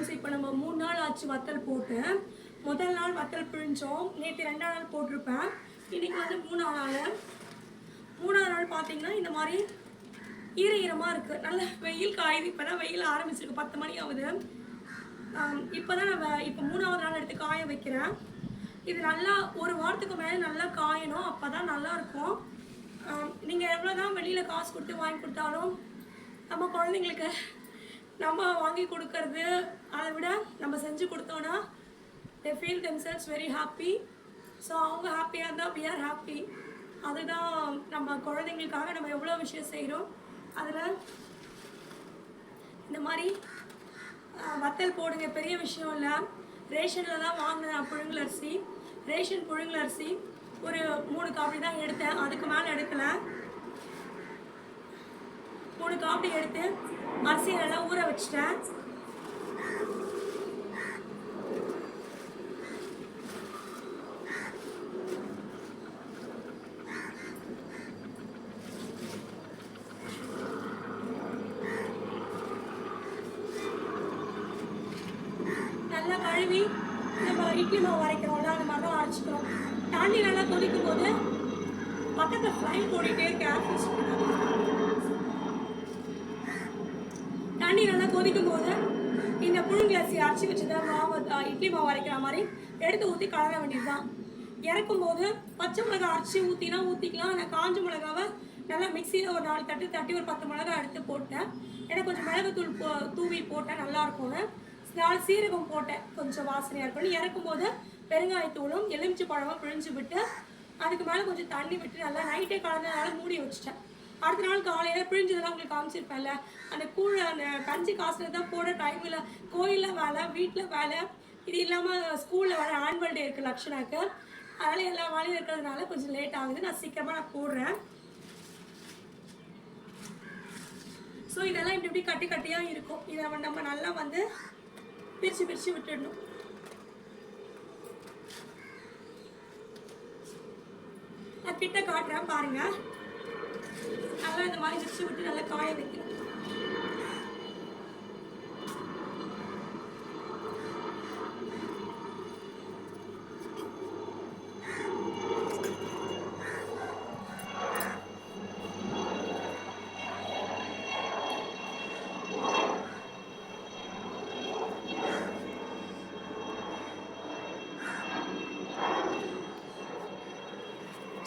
Friends இப்போ நம்ம மூணு நாள் ஆச்சு வத்தல் போட்டு. முதல் நாள் வத்தல் பிழிஞ்சோம். நேற்று ரெண்டாம் நாள் போட்டிருப்பேன். இன்னைக்கு வந்து மூணாவது நாள். மூணாவது நாள் பார்த்தீங்கன்னா இந்த மாதிரி ஈர ஈரமாக இருக்குது நல்ல வெயில் காயுது. இப்போ தான் வெயில் ஆரம்பிச்சிருக்கு. பத்து மணி ஆகுது. இப்போ தான் நான் இப்போ மூணாவது நாள் எடுத்து காய வைக்கிறேன். இது நல்லா ஒரு வாரத்துக்கு மேலே நல்லா காயணும். அப்போ தான் நல்லா இருக்கும். நீங்கள் எவ்வளோ தான் வெளியில் காசு கொடுத்து வாங்கி கொடுத்தாலும் நம்ம குழந்தைங்களுக்கு நம்ம வாங்கி கொடுக்கறது அதை விட நம்ம செஞ்சு கொடுத்தோன்னா they feel themselves very happy so அவங்க ஹாப்பியாக இருந்தால் வி ஆர் ஹாப்பி அதுதான் நம்ம குழந்தைங்களுக்காக நம்ம எவ்வளோ விஷயம் செய்கிறோம் அதில் இந்த மாதிரி வத்தல் போடுங்க பெரிய விஷயம் இல்லை. ரேஷனில் தான் வாங்கினேன் புழுங்கல் அரிசி. ரேஷன் புழுங்கல் அரிசி. ஒரு மூணு காப்பி தான் எடுத்தேன். அதுக்கு மேலே எடுக்கல. மூணு காப்பி எடுத்து அரிசியை நல்லா ஊற வச்சிட்டேன் நல்லா கழுவி நம்ம இட்லி மாவு அரைக்கிறோம்ல அந்த மாதிரி தான் அரைச்சிக்கிறோம். தண்ணி நல்லா கொதிக்கும் போது பக்கத்தில் ஃப்ளைம் ஓடிட்டே இருக்கேன் தண்ணி நல்லா கொதிக்கும் போது இந்த புழுங்கி அரிசி அரைச்சி வச்சுதான் மாவு இட்லி மாவு அரைக்கிற மாதிரி எடுத்து ஊற்றி கலர வேண்டியதுதான். இறக்கும் போது பச்சை மிளகாய் அரைச்சி ஊற்றினா ஊற்றிக்கலாம் ஆனால் காஞ்ச மிளகாவை நல்லா மிக்சியில் ஒரு நாலு தட்டு தட்டி ஒரு பத்து மிளகாய் எடுத்து போட்டேன். எனக்கு கொஞ்சம் மிளகுத்தூள் போ தூவி போட்டேன் நல்லா இருக்கும்னு. நாலு சீரகம் போட்டேன். கொஞ்சம் வாசனையாக இருக்கும்னு இறக்கும் போது பெருங்காயத்தூளும் எலுமிச்சை பழமும் பிழிஞ்சு விட்டு அதுக்கு மேலே கொஞ்சம் தண்ணி விட்டு நல்லா நைட்டே கலந்ததுனால மூடி வச்சுட்டேன். அடுத்த நாள் காலையில் பிழிஞ்சதெல்லாம் உங்களுக்கு காமிச்சிருப்பேன்ல அந்த கூழ் அந்த கஞ்சி காசுல தான் போட டைமில் கோயிலில் வேலை வீட்டில் வேலை இது இல்லாமல் ஸ்கூலில் வர ஆனுவல் டே இருக்குது லக்ஷனாக்கு. அதனால் எல்லா வேலையும் இருக்கிறதுனால கொஞ்சம் லேட் ஆகுது. நான் சீக்கிரமாக நான் போடுறேன். ஸோ இதெல்லாம் இப்படி இப்படி கட்டி கட்டியாக இருக்கும். இதை நம்ம நல்லா வந்து பிரித்து பிரித்து விட்டுடணும். நான் கிட்ட காட்டுறேன் பாருங்க. நல்லா இந்த மாதிரி பிரித்து விட்டு நல்லா காய வைக்கணும்.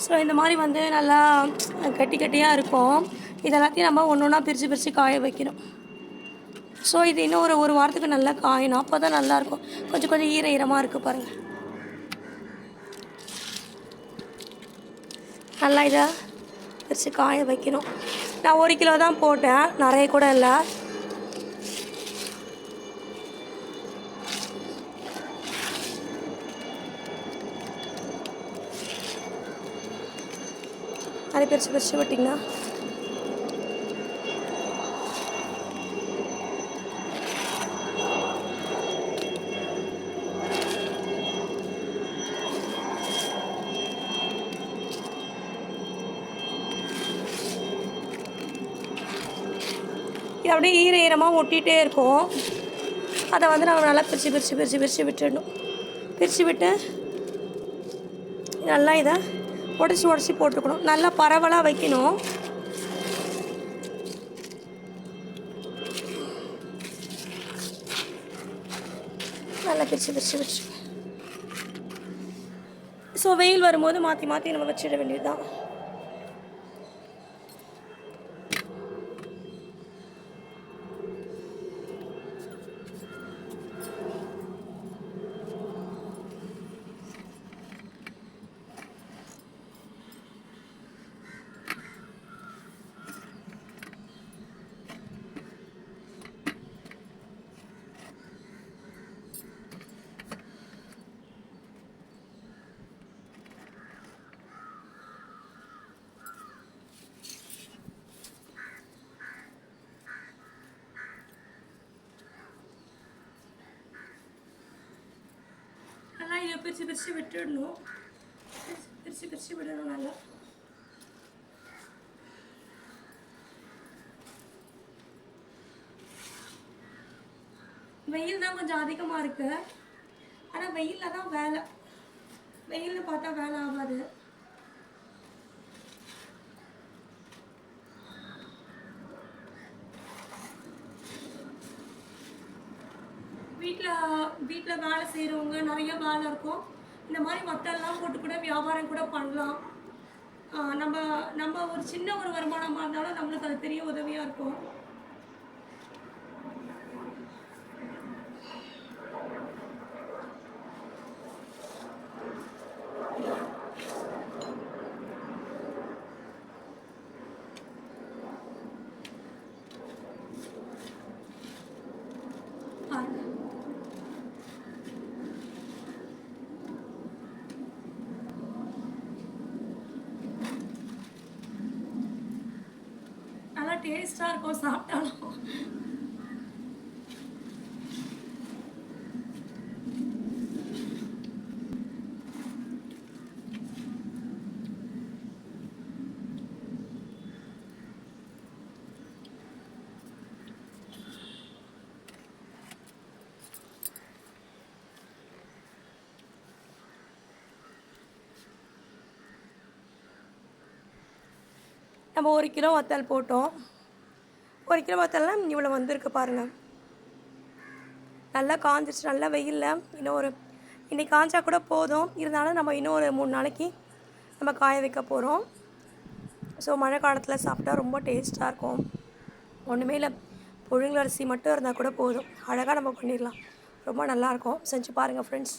ஸோ இந்த மாதிரி வந்து நல்லா கட்டி கட்டியாக இருக்கும். இது எல்லாத்தையும் நம்ம ஒன்று ஒன்றா பிரித்து பிரித்து காய வைக்கணும். ஸோ இது இன்னும் ஒரு ஒரு வாரத்துக்கு நல்லா காயணும். அப்போ தான் நல்லாயிருக்கும் கொஞ்சம் கொஞ்சம் ஈர ஈரமாக இருக்குது பாருங்கள் நல்லா இதை பிரித்து காய வைக்கணும். நான் ஒரு கிலோ தான் போட்டேன். நிறைய கூட இல்லை. அதை பிரித்து பிரித்து விட்டிங்கன்னா? இது அப்படியே ஈர ஈரமாக ஒட்டிகிட்டே இருக்கும். அதை வந்து நம்ம நல்லா பிரித்து பிரித்து பிரித்து பிரித்து விட்டுடணும். பிரித்து விட்டு நல்லா இதை உடச்சி உடச்சி போட்டுக்கணும் நல்லா பரவலாக வைக்கணும். நல்லா பிரித்து பிரித்து பிரிச்சு. ஸோ வெயில் வரும்போது மாற்றி மாற்றி நம்ம வச்சிட வேண்டியதுதான். தான் இதை பிரித்து பிரித்து விட்டுடணும். பிரித்து பிரித்து விடணும் நல்லா. வெயில் தான் கொஞ்சம் அதிகமாக இருக்குது ஆனால் வெயிலில் தான் வேலை. வெயிலில் பார்த்தா வேலை ஆகாது. வீட்டில் வீட்டில் வேலை செய்கிறவங்க நிறைய வேலை இருக்கும். இந்த மாதிரி வத்தல்லாம் போட்டு கூட வியாபாரம் கூட பண்ணலாம். நம்ம நம்ம ஒரு சின்ன ஒரு வருமானமாக இருந்தாலும் நம்மளுக்கு அது பெரிய உதவியாக இருக்கும். நல்லா டேஸ்டாக இருக்கும் சாப்பிட்டாலும் நம்ம ஒரு கிலோ வத்தல் போட்டோம். ஒரு கிலோ வத்தல்னால் இவ்வளோ வந்திருக்கு பாருங்கள் நல்லா காஞ்சிச்சு நல்லா வெயிலில். இன்னும் ஒரு இன்றைக்கி காஞ்சா கூட போதும். இருந்தாலும் நம்ம இன்னும் ஒரு மூணு நாளைக்கு நம்ம காய வைக்க போகிறோம் ஸோ மழை காலத்தில் சாப்பிட்டா ரொம்ப டேஸ்ட்டாக இருக்கும். ஒன்றுமே இல்லை. புழுங்கல் அரிசி மட்டும் இருந்தால் கூட போதும். அழகாக நம்ம பண்ணிடலாம். ரொம்ப நல்லாயிருக்கும் செஞ்சு பாருங்கள் ஃப்ரெண்ட்ஸ்